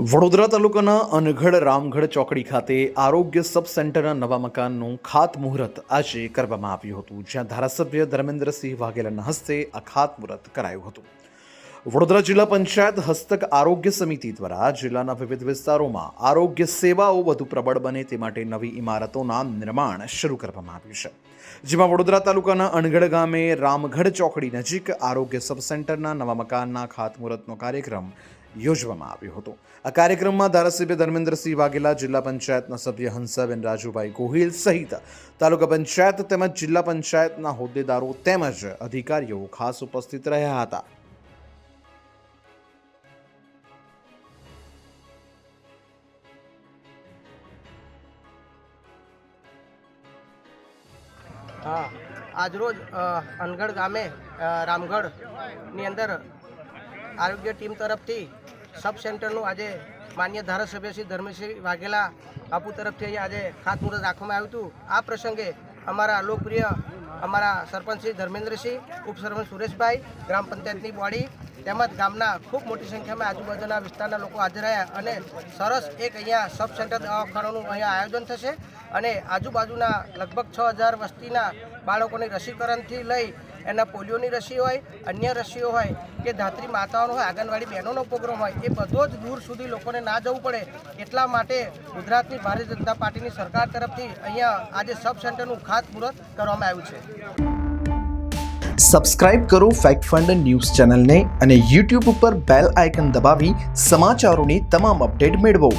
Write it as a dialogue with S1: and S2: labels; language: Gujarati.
S1: વડોદરા તાલુકાના અનગઢ રામગઢ ચોકડી ખાતે આરોગ્ય સબ સેન્ટરના નવા મકાનનું ખાતમુહૂર્ત આજે કરવામાં આવ્યું હતું, જ્યાં ધારાસભ્ય ધર્મેન્દ્રસિંહ વાઘેલાના હસ્તે આ ખાતમુહૂર્ત કરાયું હતું. વડોદરા જિલ્લા પંચાયત હસ્તક આરોગ્ય સમિતિ દ્વારા જિલ્લાના વિવિધ વિસ્તારોમાં આરોગ્ય સેવાઓ વધુ પ્રબળ બને તે માટે નવી ઇમારતોના નિર્માણ શરૂ કરવામાં આવ્યું છે. જેમાં વડોદરા તાલુકાના અણગઢ ગામે રામગઢ ચોકડી નજીક આરોગ્ય સબ સેન્ટરના નવા મકાનના ખાતમુહૂર્તનો કાર્યક્રમ યોજવામાં આવ્યો હતો. આ કાર્યક્રમમાં ધારાસભ્ય ધર્મેન્દ્રસિંહ વાઘેલા, જિલ્લા પંચાયતના સભ્ય હંસાબેન રાજુભાઈ ગોહિલ સહિત તાલુકા પંચાયત તેમજ જિલ્લા પંચાયતના હોદ્દેદારો તેમજ અધિકારીઓ ખાસ ઉપસ્થિત રહ્યા હતા.
S2: આજરોજ અનગઢ ગામે રામગઢની અંદર આરોગ્ય ટીમ તરફથી સબ સેન્ટરનું આજે માન્ય ધારાસભ્ય શ્રી ધર્મેશ્રી વાઘેલા બાપુ તરફથી અહીંયા આજે ખાતમુહૂર્ત રાખવામાં આવ્યું હતું. આ પ્રસંગે અમારા લોકપ્રિય અમારા સરપંચ શ્રી ધર્મેન્દ્રસિંહ, ઉપસરપંચ સુરેશભાઈ, ગ્રામ પંચાયતની બોડી તેમજ ગામના ખૂબ મોટી સંખ્યામાં આજુબાજુના વિસ્તારના લોકો હાજર રહ્યા અને સરસ એક અહીંયા સબ સેન્ટર દવાખાનાનું અહીંયા આયોજન થશે અને આજુબાજુના લગભગ છ હજાર વસ્તીના બાળકોની રસીકરણથી લઈ એના પોલિયોની રસી હોય, અન્ય રસીઓ હોય, કે ધાત્રી માતાઓનો હોય, આંગણવાડી બહેનોનો પ્રોગ્રામ હોય, એ બધો જ દૂર સુધી લોકોને ના જવું પડે. એટલા માટે ગુજરાતની ભારતીય જનતા પાર્ટીની સરકાર તરફથી અહીંયા આજે સબ સેન્ટરનું ખાતમુહૂર્ત કરવામાં આવ્યું છે.
S1: સબસ્ક્રાઇબ કરો ફેક્ટ ફંડ ન્યૂઝ ચેનલને અને યુટ્યુબ ઉપર બેલ આઇકન દબાવી સમાચારોની તમામ અપડેટ મેળવો.